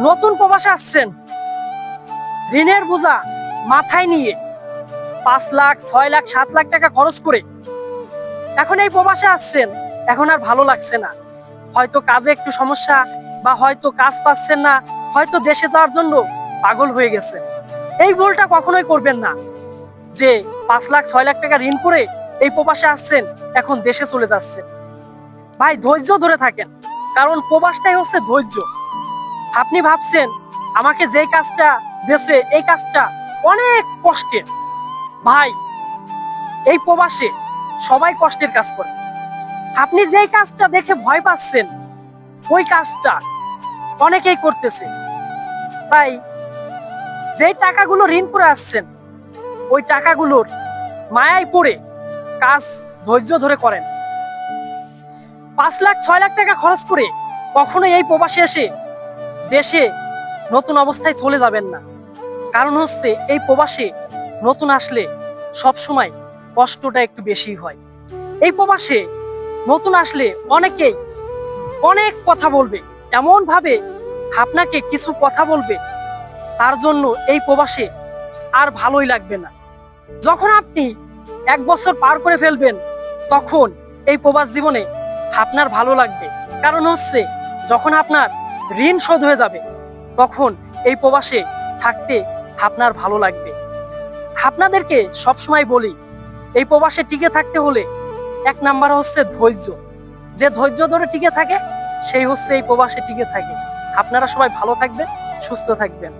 নতুন প্রবাসে আসছেন। ঋণের বোঝা মাথায় নিয়ে পাঁচ লাখ, ছয় লাখ, সাত লাখ টাকা খরচ করে এখন এই প্রবাসে আসছেন, এখন আর ভালো লাগছে না। হয়তো কাজে একটু সমস্যা বা হয়তো কাজ পাচ্ছেন না, হয়তো দেশে যাওয়ার জন্য পাগল হয়ে গেছে এই ভুলটা কখনোই করবেন না যে পাঁচ লাখ, ছয় লাখ টাকা ঋণ করে এই প্রবাসে আসছেন, এখন দেশে চলে যাচ্ছেন। ভাই, ধৈর্য ধরে থাকেন, কারণ প্রবাসটাই হচ্ছে ধৈর্য। আপনি ভাবছেন আমাকে যেই কাজটা দেশে এই কাজটা অনেক কষ্টের। ভাই, এই প্রবাসে সবাই কষ্টের কাজ করে। আপনি যেই কাজটা দেখে ভয় পাচ্ছেন, ওই কাজটা অনেকেই করতেছে। তাই যেই টাকাগুলো ঋণ করে আসছেন, ওই টাকাগুলোর মায়ায় পড়ে কাজ ধৈর্য ধরে করেন। পাঁচ লাখ, ছয় লাখ টাকা খরচ করে কখনো এই প্রবাসে এসে দেশে নতুন অবস্থায় চলে যাবেন না। কারণ হচ্ছে এই প্রবাসে নতুন আসলে সব সময় কষ্টটা একটু বেশি হয়। এই প্রবাসে নতুন আসলে অনেকেই অনেক কথা বলবে এমন ভাবে আপনাকে কিছু কথা বলবে, তার জন্য এই প্রবাসে আর ভালোই লাগবে না। যখন আপনি এক বছর পার করে ফেলবেন, তখন এই প্রবাস জীবনে আপনার ভালো লাগবে। কারণ হচ্ছে যখন আপনার ঋণ শোধ হয়ে যাবে, তখন এই প্রবাসে থাকতে আপনার ভালো লাগবে। আপনাদেরকে সবসময় বলি, এই প্রবাসে টিকে থাকতে হলে এক নাম্বার হচ্ছে ধৈর্য। যে ধৈর্য ধরে টিকে থাকে, সেই হচ্ছে এই প্রবাসে টিকে থাকে। আপনারা সবাই ভালো থাকবেন, সুস্থ থাকবেন।